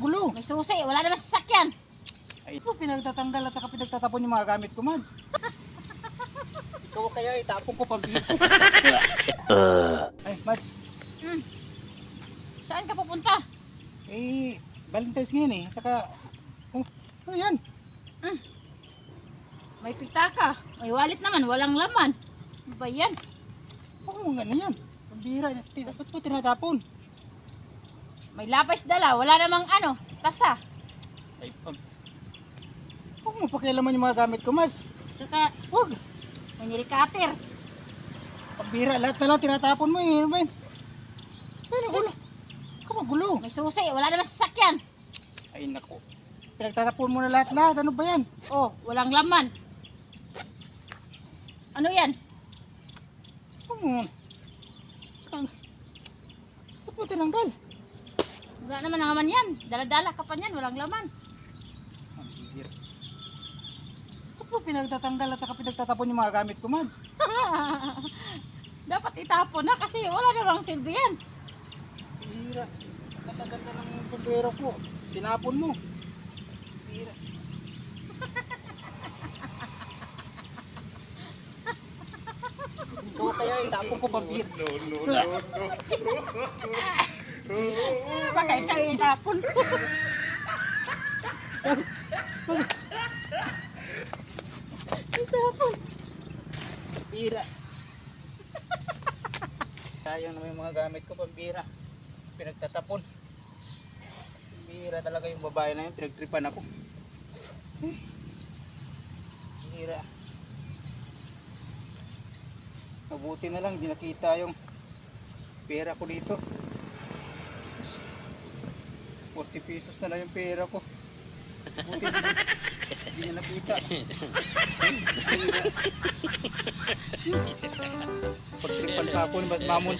magulo. May susi, wala naman sasakyan. Ay, ito pinagtatanggal at saka pinagtatapon yung mga gamit ko, Mads. Ikaw kaya itapon ko pag Ay, Mads. Hmm. Saan ka pupunta? Eh, Valentine's ngayon eh. Saka, oh, ano yan? May pitaka. May wallet naman, walang laman. Ano ba yan? Huwag mo ano yan. Pambira, ba't mo tinatapon? May lapis dala, wala namang ano, tasa. Ay, pag... Huwag mo pakialaman yung mga gamit ko, Mads. Saka, Huwag. may nilikater. Pambira, lahat na lang tinatapon mo eh. Ano ba yan? Ay, nagulo. Sus, Ikaw magulo. may susi, wala naman sasakyan. Ay, naku. Pinagtatapon mo na lahat-lahat. Ano ba yan? Oh, walang laman. Ano yan? Huwag mo. Saka, ba't mo tinanggal? Wala naman ang laman yan. Dala-dala ka pa niyan, walang laman. Ang bihir. Ba't mo pinagtatanggal at saka pinagtatapon yung mga gamit ko, Mads? Dapat itapon na kasi wala namang silbi yan. Bihira. Matagal na ng sombrero ko. Tinapon mo. Bihira. Ito kaya itapon ko pambihir. Bakit kayo itapon ko? itapon. Bihira. Sayang naman yung mga gamit ko pambihira. Pinagtatapon. Bihira talaga yung babae na yun. Pinagtripan ako. Bihira. Mabuti na lang, di nakita yung pera ko dito. Sus. 40 pesos na lang yung pera ko. Buti. Hindi niya nakita. Bihira. Pagtripan pa ako Mas Mamon.